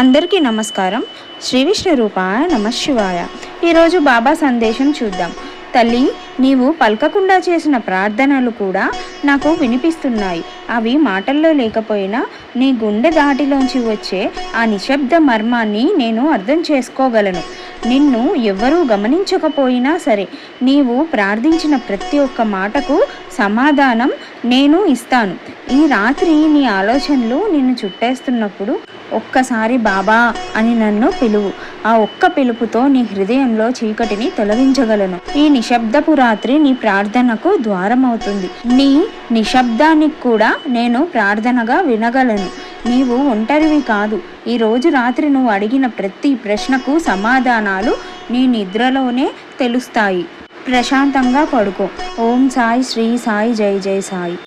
అందరికీ నమస్కారం. శ్రీ విష్ణు రూపాయ నమ శివాయ. ఈరోజు బాబా సందేశం చూద్దాం. తల్లి నీవు పలకకుండా చేసిన ప్రార్థనలు కూడా నాకు వినిపిస్తున్నాయి. అవి మాటల్లో లేకపోయినా నీ గుండె దాటిలోంచి వచ్చే ఆ నిశ్శబ్ద మర్మాన్ని నేను అర్థం చేసుకోగలను. నిన్ను ఎవ్వరూ గమనించకపోయినా సరే నీవు ప్రార్థించిన ప్రతి ఒక్క మాటకు సమాధానం నేను ఇస్తాను. ఈ రాత్రి నీ ఆలోచనలు నిన్ను చుట్టేస్తున్నప్పుడు ఒక్కసారి బాబా అని నన్ను పిలువు. ఆ ఒక్క పిలుపుతో నీ హృదయంలో చీకటిని తొలగించగలను. ఈ నిశ్శబ్దపు రాత్రి నీ ప్రార్థనకు ద్వారమవుతుంది. నీ నిశ్శబ్దానికి కూడా నేను ప్రార్థనగా వినగలను. నీవు ఒంటరివి కాదు. ఈ రోజు రాత్రి నువ్వు అడిగిన ప్రతి ప్రశ్నకు సమాధానాలు నీ నిద్రలోనే తెలుస్తాయి. ప్రశాంతంగా పడుకో. ఓం సాయి శ్రీ సాయి జై జై సాయి.